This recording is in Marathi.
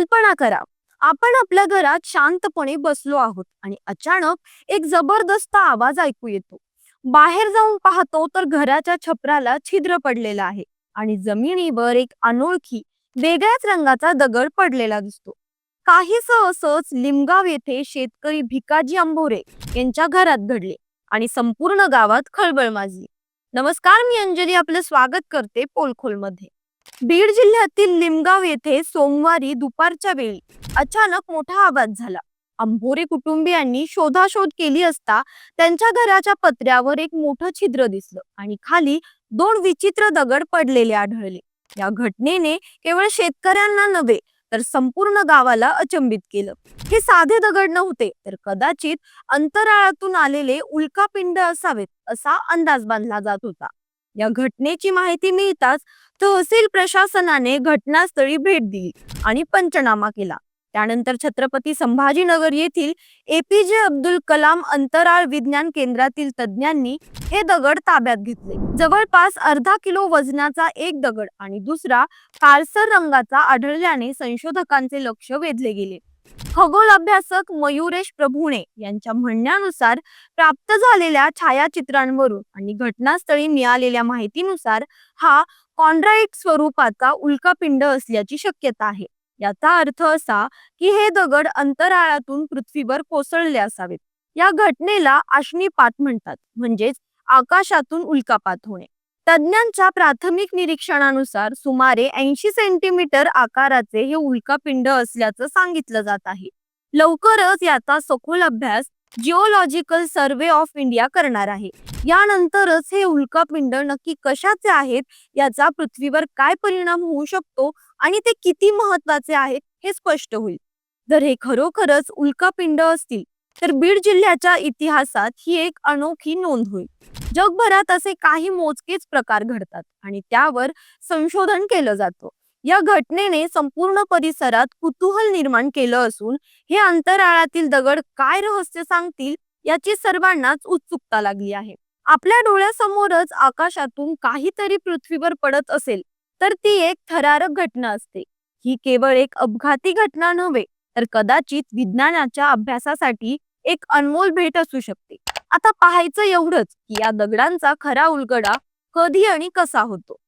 कल्पना करा. आपण आपल्या घरात शांतपणे बसलो आहोत आणि अचानक एक जबरदस्त आवाज ऐकू येतो. बाहेर जाऊन पाहतो तर घराच्या छपराला छिद्र पडलेला आहे आणि जमिनीवर एक अनोळखी वेगळ्याच रंगाचा दगड पडलेला दिसतो. काहीस असंच लिमगाव येथे शेतकरी भिकाजी अंभोरे यांच्या घरात घडले आणि संपूर्ण गावात खळबळ माजली. नमस्कार मी अंजली आपलं स्वागत करते पोलखोलमध्ये. बीड जिल्ह्यातील लिमगाव येथे सोमवारी दुपारच्या वेळी अचानक मोठा आवाज झाला. अंभोरे कुटुंबियांनी शोधाशोध केली असता त्यांच्या घराच्या पत्र्यावर एक मोठं छिद्र दिसलं आणि खाली दोन विचित्र दगड पडलेले आढळले. या घटनेने केवळ शेतकऱ्यांना नव्हे तर संपूर्ण गावाला अचंबित केलं. हे साधे दगड नव्हते तर कदाचित अंतराळातून आलेले उल्कापिंड असावेत असा अंदाज बांधला जात होता. या घटनेची माहिती मिळताच तहसील प्रशासनाने घटनास्थळी भेट दिली आणि पंचनामा केला. त्यानंतर छत्रपती संभाजीनगर येथील एपीजे अब्दुल कलाम अंतराळ विज्ञान केंद्रातील तज्ज्ञांनी हे दगड ताब्यात घेतले. जवळपास अर्धा किलो वजनाचा एक दगड आणि दुसरा काळसर रंगाचा आढळल्याने संशोधकांचे लक्ष वेधले गेले. खगोल अभ्यासक मयुरेश प्रभुणे यांच्या म्हणण्यानुसार प्राप्त झालेल्या छायाचित्रांवरून आणि घटनास्थळी मिळालेल्या माहितीनुसार हा कॉन्ड्राईट स्वरूपाचा उल्कापिंड असल्याची शक्यता आहे. याचा अर्थ असा की हे दगड अंतराळातून पृथ्वीवर कोसळले असावेत. या घटनेला अश्निपात म्हणतात म्हणजेच आकाशातून उल्कापात होणे. तज्ज्ञांच्या प्राथमिक निरीक्षणानुसार सुमारे ऐंशी सेंटीमीटर आकाराचे हे उल्कापिंड असल्याचं सांगितलं जात आहे. लवकरच याचा सखोल अभ्यास जिओलॉजिकल सर्वे ऑफ इंडिया करणार आहे. यानंतरच हे उल्कापिंड नक्की कशाचे आहेत याचा पृथ्वीवर काय परिणाम होऊ शकतो आणि ते किती महत्त्वाचे आहेत हे स्पष्ट होईल. जर हे खरोखरच उल्कापिंड असतील तर बीड जिल्ह्याच्या इतिहासात ही एक अनोखी नोंद होईल. जगभरात असे काही मोजकेच प्रकार घडतात आणि त्यावर संशोधन केलं जातं. या घटनेने संपूर्ण परिसरात कुतूहल निर्माण केलं असून हे अंतराळातील दगड काय रहस्य सांगतील याची सर्वांनाच उत्सुकता लागली आहे. आपल्या डोळ्यासमोरच आकाशातून काहीतरी पृथ्वीवर पडत असेल तर ती एक थरारक घटना असते. ही केवळ एक अपघाती घटना नव्हे तर कदाचित विज्ञानाच्या अभ्यासासाठी एक अनमोल भेट असू शकते. आता पाहायचं एवढंच की या दगडांचा खरा उलगडा कधी आणि कसा होतो?